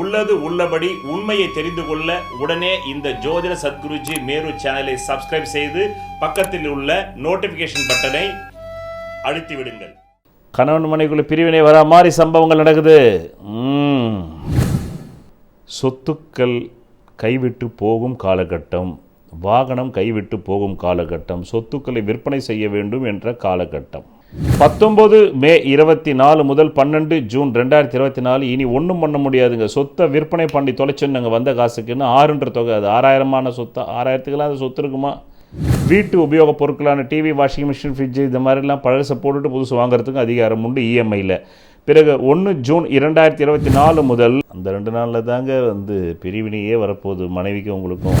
உள்ளது உள்ளபடி உண்மையை தெரிந்து கொள்ள உடனே இந்த ஜோதிட சத்குருஜி மேரு சேனலை சப்ஸ்கிரைப் செய்து பக்கத்தில் உள்ள நோட்டிபிகேஷன் பட்டனை அழுத்தி விடுங்கள். கணவன் மனைக்குள்ள பிரிவினை வர மாதிரி சம்பவங்கள் நடக்குது. சொத்துக்கள் கைவிட்டு போகும் காலகட்டம் வாகனம் கைவிட்டு போகும் காலகட்டம் சொத்துக்களை விற்பனை செய்ய வேண்டும் என்ற காலகட்டம். பத்தொம்போது மே இருபத்தி நாலு முதல் பன்னெண்டு ஜூன் ரெண்டாயிரத்தி இருபத்தி நாலு இனி ஒன்றும் பண்ண முடியாதுங்க. சொத்தை விற்பனை பண்ணி தொலைச்சோன்னு வந்த காசுக்குன்னு ஆறுன்ற தொகை. அது ஆறாயிரமான சொத்தை? ஆறாயிரத்துக்கெல்லாம் அது சொத்து இருக்குமா? வீட்டு உபயோக பொருட்களான டிவி வாஷிங் மிஷின் ஃப்ரிட்ஜ் இந்த மாதிரிலாம் பழசை போட்டுட்டு புதுசு வாங்குறதுக்கு அதிகாரம் உண்டு இஎம்ஐயில் பிறகு ஒன்று ஜூன் இரண்டாயிரத்தி இருபத்தி நாலு முதல் அந்த ரெண்டு நாளில் தாங்க வந்து பிரிவினையே வரப்போகுது மனைவிக்கும் உங்களுக்கும்.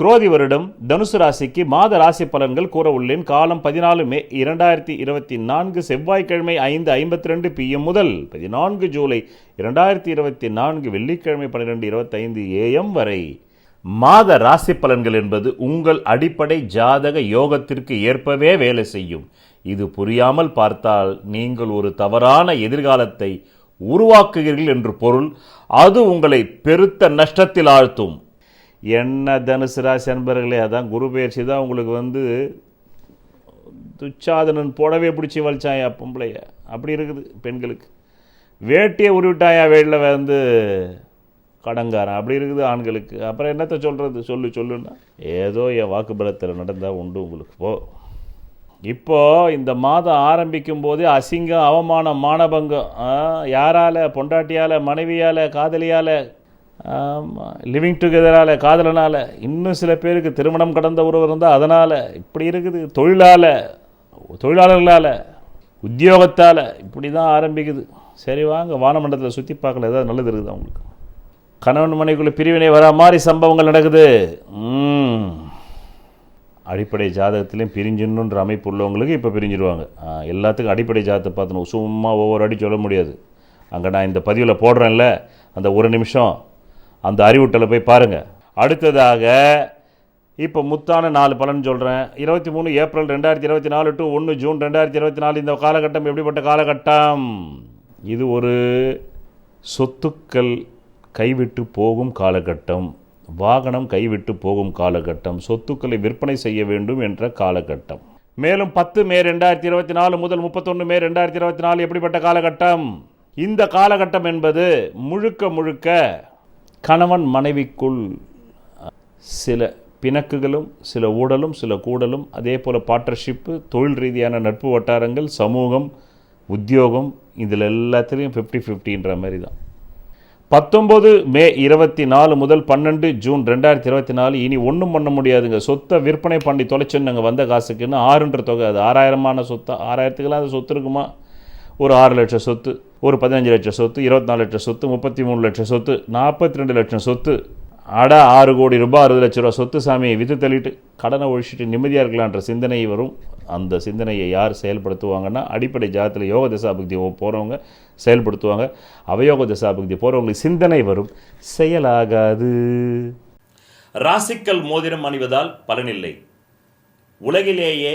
குரோதி வருடம் தனுசு ராசிக்கு மாத ராசி பலன்கள் கூற உள்ளேன். காலம் பதினாலு மே இரண்டாயிரத்தி இருபத்தி நான்கு செவ்வாய்க்கிழமை ஐந்து ஐம்பத்தி ரெண்டு பிஎம் முதல் பதினான்கு ஜூலை இரண்டாயிரத்தி இருபத்தி நான்கு வெள்ளிக்கிழமை பன்னிரெண்டு இருபத்தைந்து ஏஎம் வரை. மாத ராசி பலன்கள் என்பது உங்கள் அடிப்படை ஜாதக யோகத்திற்கு ஏற்பவே வேலை செய்யும். இது புரியாமல் பார்த்தால் நீங்கள் ஒரு தவறான எதிர்காலத்தை உருவாக்குகிறீர்கள் என்று பொருள். அது உங்களை பெருத்த நஷ்டத்தில் ஆழ்த்தும். என்ன தனுசு ராசி அன்பர்களே அதான் குரு பயிற்சி தான் உங்களுக்கு வந்து துச்சாதனன் புடவை பிடிச்சி வலிச்சாயா பொம்பளைய? அப்படி இருக்குது பெண்களுக்கு. வேட்டியை உருவிட்டாயா வேளில் வந்து கடங்காரன்? அப்படி இருக்குது ஆண்களுக்கு. அப்புறம் என்னத்தை சொல்கிறது சொல்லு சொல்லுன்னா ஏதோ என் வாக்குபலத்தில் நடந்தால் உண்டு உங்களுக்கு. போ. இப்போது இந்த மாதம் ஆரம்பிக்கும் போதே அசிங்கம் அவமானம் மானபங்கம் யாரால் யாரால பொண்டாட்டியால் மனைவியால் காதலியால் லிவிங் டுகெதரால் காதலனால் இன்னும் சில பேருக்கு திருமணம் கடந்த உறவு இருந்தால் அதனால் இப்படி இருக்குது. தொழிலால் தொழிலாளர்களால் உத்தியோகத்தால் இப்படி தான் ஆரம்பிக்குது. சரி வாங்க வானமண்டலத்தில் சுற்றி பார்க்கல ஏதாவது நல்லது இருக்குது அவங்களுக்கு கணவன் மனைக்குள்ள பிரிவினை வரா மாதிரி சம்பவங்கள் நடக்குது. அடிப்படை ஜாதகத்திலையும் பிரிஞ்சிடணுன்ற அமைப்பு உள்ளவங்களுக்கு இப்போ பிரிஞ்சிடுவாங்க எல்லாத்துக்கும் அடிப்படை ஜாதகத்தை பார்த்துணும் சும்மா ஒவ்வொரு அடி சொல்ல முடியாது. அங்கே நான் இந்த பதிவில் போடுறேன்ல அந்த ஒரு நிமிஷம். அந்த அறிவுட்டலை போய் பாருங்கள் அடுத்ததாக இப்போ முத்தான நாலு பலன் சொல்கிறேன் இருபத்தி மூணு ஏப்ரல் ரெண்டாயிரத்தி இருபத்தி நாலு டு ஒன்று ஜூன் ரெண்டாயிரத்தி இருபத்தி நாலு இந்த காலகட்டம் எப்படிப்பட்ட காலகட்டம்? இது ஒரு சொத்துக்கள் கைவிட்டு போகும் காலகட்டம். வாகனம் கைவிட்டு போகும் காலகட்டம். சொத்துக்களை விற்பனை செய்ய வேண்டும் என்ற காலகட்டம். மேலும் பத்து மே ரெண்டாயிரத்தி இருபத்தி நாலு முதல் முப்பத்தொன்று மே ரெண்டாயிரத்தி இருபத்தி நாலு எப்படிப்பட்ட காலகட்டம்? இந்த காலகட்டம் என்பது முழுக்க முழுக்க கணவன் மனைவிக்குள் சில பிணக்குகளும் சில ஊடலும் சில கூடலும் அதே போல் பார்ட்னர்ஷிப்பு தொழில் ரீதியான நட்பு வட்டாரங்கள் சமூகம் உத்தியோகம் இதில் எல்லாத்துலேயும் ஃபிஃப்டி ஃபிஃப்டின்ற மாதிரி தான் பத்தொம்போது மே இருபத்தி நாலு முதல் பன்னெண்டு ஜூன் ரெண்டாயிரத்தி இருபத்தி நாலு இனி ஒன்றும் பண்ண முடியாதுங்க. சொத்தை விற்பனை பண்ணி தொலைச்சுன்னு வந்த காசுக்குன்னு ஆறுன்ற தொகை அது ஆறாயிரமான சொத்தா ஆறாயிரத்துக்கெல்லாம் அது சொத்து இருக்குமா? ஒரு ஆறு லட்சம் சொத்து. ஒரு பதினஞ்சு லட்சம் சொத்து இருபத்தி நாலு லட்சம் சொத்து முப்பத்தி மூணு லட்சம் சொத்து நாற்பத்தி ரெண்டு லட்சம் சொத்து. அட ஆறு கோடி ரூபாய் அறுபது லட்ச ரூபா சொத்து சாமியை வித்து தள்ளிட்டு கடனை ஒழிச்சிட்டு நிம்மதியாக இருக்கலான்ற சிந்தனை வரும். அந்த சிந்தனையை யார் செயல்படுத்துவாங்கன்னா அடிப்படை ஜாதத்தில் யோக தசாபக்தி போகிறவங்க செயல்படுத்துவாங்க. அவயோக தசாபக்தி போகிறவங்களுக்கு சிந்தனை வரும். செயலாகாது. ராசிக்கல் மோதிரம் அணிவதால் பலனில்லை. உலகிலேயே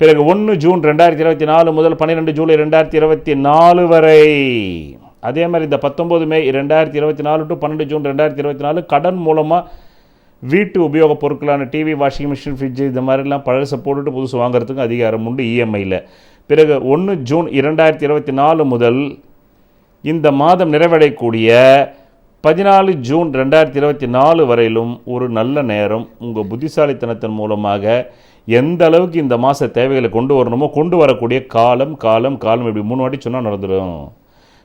பிறகு ஒன்று ஜூன் ரெண்டாயிரத்தி இருபத்தி நாலு முதல் பன்னிரெண்டு ஜூலை ரெண்டாயிரத்தி இருபத்தி நாலு வரை. அதே மாதிரி இந்த பத்தொம்போது மே ரெண்டாயிரத்தி இருபத்தி நாலு டு பன்னெண்டு ஜூன் ரெண்டாயிரத்தி இருபத்தி நாலு கடன் மூலமாக வீட்டு உபயோகப் பொருட்களான டிவி வாஷிங் மிஷின் ஃப்ரிட்ஜு இந்த மாதிரிலாம் பழசை போட்டுட்டு புதுசு வாங்குறதுக்கு அதிகாரம் உண்டு இஎம்ஐயில் பிறகு ஒன்று ஜூன் இரண்டாயிரத்தி இருபத்தி நாலு முதல் இந்த மாதம் நிறைவடையக்கூடிய பதினாலு ஜூன் ரெண்டாயிரத்தி இருபத்தி நாலு வரையிலும் ஒரு நல்ல நேரம் உங்கள் புத்திசாலித்தனத்தின் மூலமாக எந்த அளவுக்கு இந்த மாத தேவைகளை கொண்டு வரணுமோ கொண்டு வரக்கூடிய காலம் காலம் காலம் இப்படி மூணு வாட்டி சொன்னால் நடந்துடும்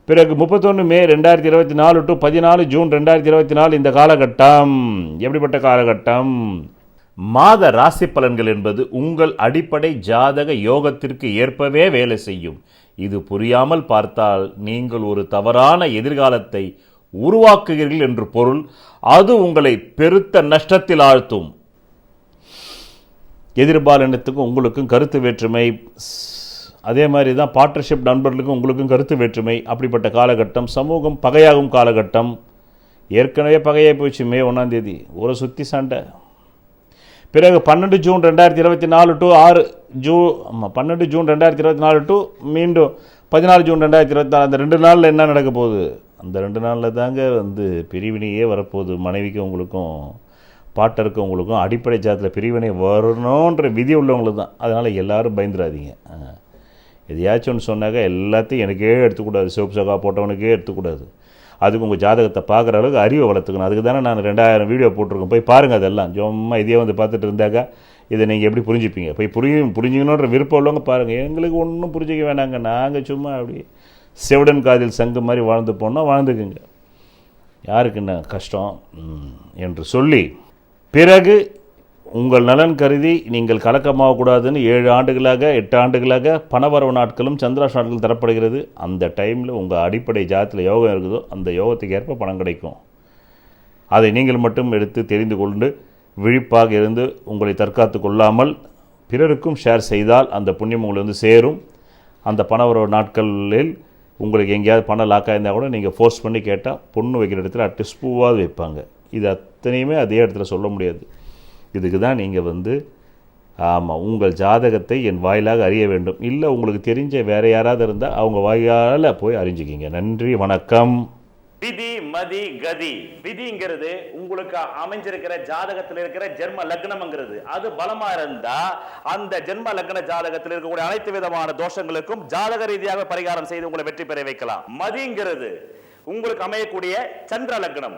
பிறகு முப்பத்தொன்று மே ரெண்டாயிரத்தி இருபத்தி நாலு டு பதினாலு ஜூன் ரெண்டாயிரத்தி இருபத்தி நாலு இந்த காலகட்டம். எப்படிப்பட்ட காலகட்டம்? மாத ராசி பலன்கள் என்பது உங்கள் அடிப்படை ஜாதக யோகத்திற்கு ஏற்பவே வேலை செய்யும். இது புரியாமல் பார்த்தால் நீங்கள் ஒரு தவறான எதிர்காலத்தை உருவாக்குகிறீர்கள் என்று பொருள். அது உங்களை பெருத்த நஷ்டத்தில் ஆழ்த்தும். எதிர்பாலினத்துக்கும் உங்களுக்கும் கருத்து வேற்றுமை. அதே மாதிரி தான் பார்ட்னர்ஷிப் நண்பர்களுக்கும் உங்களுக்கும் கருத்து வேற்றுமை. அப்படிப்பட்ட காலகட்டம் சமூகம் பகையாகும் காலகட்டம். ஏற்கனவே பகையாகி போச்சு மே ஒன்றாந்தேதி ஒரு சுற்றி சண்டை. பிறகு பன்னெண்டு ஜூன் ரெண்டாயிரத்தி இருபத்தி நாலு டு ஆறு ஜூ ஆமாம் பன்னெண்டு ஜூன் ரெண்டாயிரத்தி இருபத்தி நாலு டு மீண்டும் பதினாலு ஜூன் ரெண்டாயிரத்தி இருபத்தி நாலு. அந்த ரெண்டு நாளில் என்ன நடக்க போகுது? அந்த ரெண்டு நாளில் தாங்க வந்து பிரிவினையே வரப்போகுது மனைவிக்கும் உங்களுக்கும். பாட்டருக்கும் உங்களுக்கும் அடிப்படை ஜாதத்தில் பிரிவினை வரணுன்ற விதி உள்ளவங்களுக்கு தான். அதனால் எல்லாரும் பயந்துடாதீங்க. எதையாச்சும் ஒன்று சொன்னாக்க எல்லாத்தையும் எனக்கே எடுத்துக்கூடாது. சிவப்பு சகா போட்டவனுக்கே எடுத்துக்கூடாது. அதுக்கு உங்கள் ஜாதகத்தை பார்க்குற அளவுக்கு அறிவை வளர்த்துக்கணும். அதுக்கு தானே நான் ரெண்டாயிரம் வீடியோ போட்டிருக்கேன். போய் பாருங்கள் அதெல்லாம். சும்மா இதே வந்து பார்த்துட்டு இருந்தாக்கா இதை நீங்கள் எப்படி புரிஞ்சுப்பீங்க? போய் புரியும் புரிஞ்சுக்கணுன்ற விருப்பம் உள்ளவங்க பாருங்கள் எங்களுக்கு ஒன்றும் புரிஞ்சிக்க வேணாங்க. நாங்கள் சும்மா அப்படி செவடன் காதில் சங்கு மாதிரி வாழ்ந்து போனால் வாழ்ந்துக்குங்க. யாருக்கு என்ன கஷ்டம்? என்று சொல்லி பிறகு உங்கள் நலன் கருதி நீங்கள் கலக்கமாகக்கூடாதுன்னு ஏழு ஆண்டுகளாக எட்டு ஆண்டுகளாக பணவரவு நாட்களும் சந்திராஷ் நாட்களும் தரப்படுகிறது. அந்த டைமில் உங்கள் அடிப்படை ஜாதத்தில் யோகம் இருக்குதோ அந்த யோகத்துக்கு ஏற்ப பணம் கிடைக்கும். அதை நீங்கள் மட்டும் எடுத்து தெரிந்து கொண்டு விழிப்பாக இருந்து உங்களை தற்காத்து கொள்ளாமல் பிறருக்கும் ஷேர் செய்தால் அந்த புண்ணியம் உங்களை வந்து சேரும். அந்த பணவரவு நாட்களில் உங்களுக்கு எங்கேயாவது பணம் லாக்காக இருந்தால் கூட நீங்கள் ஃபோர்ஸ் பண்ணி கேட்டால் பொண்ணு வைக்கிற இடத்துல அட்லீஸ்ட் பூவாவது வைப்பாங்க. இதை அத்தனையுமே அதே இடத்துல சொல்ல முடியாது. இதுக்கு தான் நீங்கள் வந்து ஆமாம் உங்கள் ஜாதகத்தை என் வாயிலாக அறிய வேண்டும். இல்லை உங்களுக்கு தெரிஞ்ச வேறு யாராவது இருந்தால் அவங்க வாயால் போய் அறிஞ்சிக்கிங்க. நன்றி வணக்கம். விதி மதி கதி. விதிங்கிறது உங்களுக்கு அமைஞ்சிருக்கிற ஜாதகத்தில் இருக்கிற ஜென்ம லக்னம்ங்கிறது. அது பலமா இருந்தா அந்த ஜென்ம லக்ன ஜாதகத்தில் இருக்கக்கூடிய அனைத்து விதமான தோஷங்களுக்கும் ஜாதக ரீதியாக பரிகாரம் செய்து உங்களை வெற்றி பெற வைக்கலாம். மதிங்கிறது உங்களுக்கு அமையக்கூடிய சந்திர லக்னம்.